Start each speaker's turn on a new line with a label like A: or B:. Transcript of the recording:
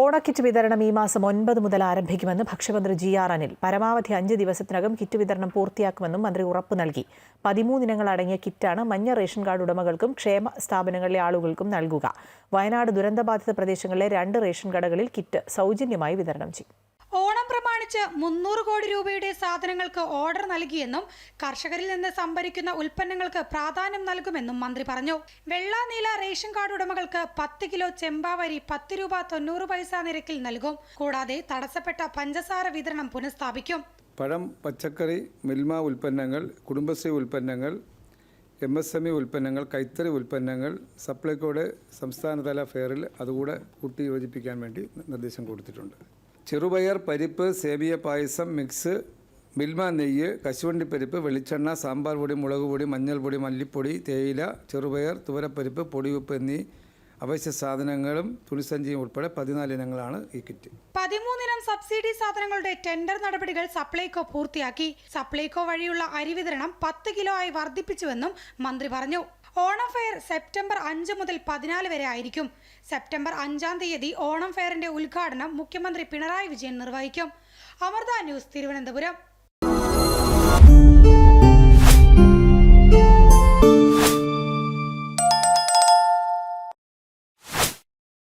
A: ഓണക്കിറ്റ് വിതരണം ഈ മാസം ഒൻപത് മുതൽ ആരംഭിക്കുമെന്ന് ഭക്ഷ്യമന്ത്രി ജി ആർ അനിൽ പരമാവധി അഞ്ച് ദിവസത്തിനകം കിറ്റ് വിതരണം പൂർത്തിയാക്കുമെന്നും മന്ത്രി ഉറപ്പ് നൽകി. പതിമൂന്നിനങ്ങൾ അടങ്ങിയ കിറ്റാണ് മഞ്ഞ റേഷൻ കാർഡ് ഉടമകൾക്കും ക്ഷേമ സ്ഥാപനങ്ങളിലെ ആളുകൾക്കും നൽകുക. വയനാട് ദുരന്തബാധിത പ്രദേശങ്ങളിലെ രണ്ട് റേഷൻ കടകളിൽ കിറ്റ് സൗജന്യമായി വിതരണം ചെയ്യും.
B: ഓണം പ്രമാണിച്ച് മുന്നൂറ് കോടി രൂപയുടെ സാധനങ്ങൾക്ക് ഓർഡർ നൽകിയെന്നും കർഷകരിൽ നിന്ന് സംഭരിക്കുന്ന ഉൽപ്പന്നങ്ങൾക്ക് പ്രാധാന്യം നൽകുമെന്നും മന്ത്രി പറഞ്ഞു. വെള്ളാനീല റേഷൻ കാർഡ് ഉടമകൾക്ക് പത്ത് കിലോ ചെമ്പാവരി പത്ത് രൂപ തൊണ്ണൂറ് പൈസ നിരക്കിൽ നൽകും. കൂടാതെ തടസ്സപ്പെട്ട പഞ്ചസാര വിതരണം പുനഃസ്ഥാപിക്കും.
C: പഴം പച്ചക്കറി മിൽമ ഉൽപ്പന്നങ്ങൾ കുടുംബശ്രീ ഉൽപ്പന്നങ്ങൾ എം എസ് എം ഇ ഉൽപ്പന്നങ്ങൾ കൈത്തറി ഉൽപ്പന്നങ്ങൾ സപ്ലൈകോയുടെ സംസ്ഥാനതല ഫെയറിൽ അതുകൂടെ കൂട്ടി യോജിപ്പിക്കാൻ വേണ്ടി നിർദ്ദേശം കൊടുത്തിട്ടുണ്ട്. ചെറുപയർ പരിപ്പ് സേവിയ പായസം മിക്സ് മിൽമ നെയ്യ് കശുവണ്ടി പരിപ്പ് വെളിച്ചെണ്ണ സാമ്പാർ പൊടി മുളക് പൊടി മഞ്ഞൾപ്പൊടി മല്ലിപ്പൊടി തേയില ചെറുപയർ തുവരപ്പരിപ്പ് പൊടിയുപ്പ് എന്നീ അവശ്യ സാധനങ്ങളും തുണിസഞ്ചിയും ഉൾപ്പെടെ പതിനാല് ഇനങ്ങളാണ് ഈ കിറ്റ്.
B: പതിമൂന്നിനം സബ്സിഡി സാധനങ്ങളുടെ ടെൻഡർ നടപടികൾ സപ്ലൈകോ പൂർത്തിയാക്കി. സപ്ലൈകോ വഴിയുള്ള അരി വിതരണം പത്ത് കിലോ ആയി വർദ്ധിപ്പിച്ചുവെന്നും മന്ത്രി പറഞ്ഞു. ഓണം ഫെയർ സെപ്റ്റംബർ അഞ്ച് മുതൽ പതിനാല് വരെ ആയിരിക്കും. സെപ്റ്റംബർ അഞ്ചാം തീയതി ഓണം ഫെയറിന്റെ ഉദ്ഘാടനം മുഖ്യമന്ത്രി പിണറായി വിജയൻ നിർവഹിക്കും. അമൃത ന്യൂസ് തിരുവനന്തപുരം. Música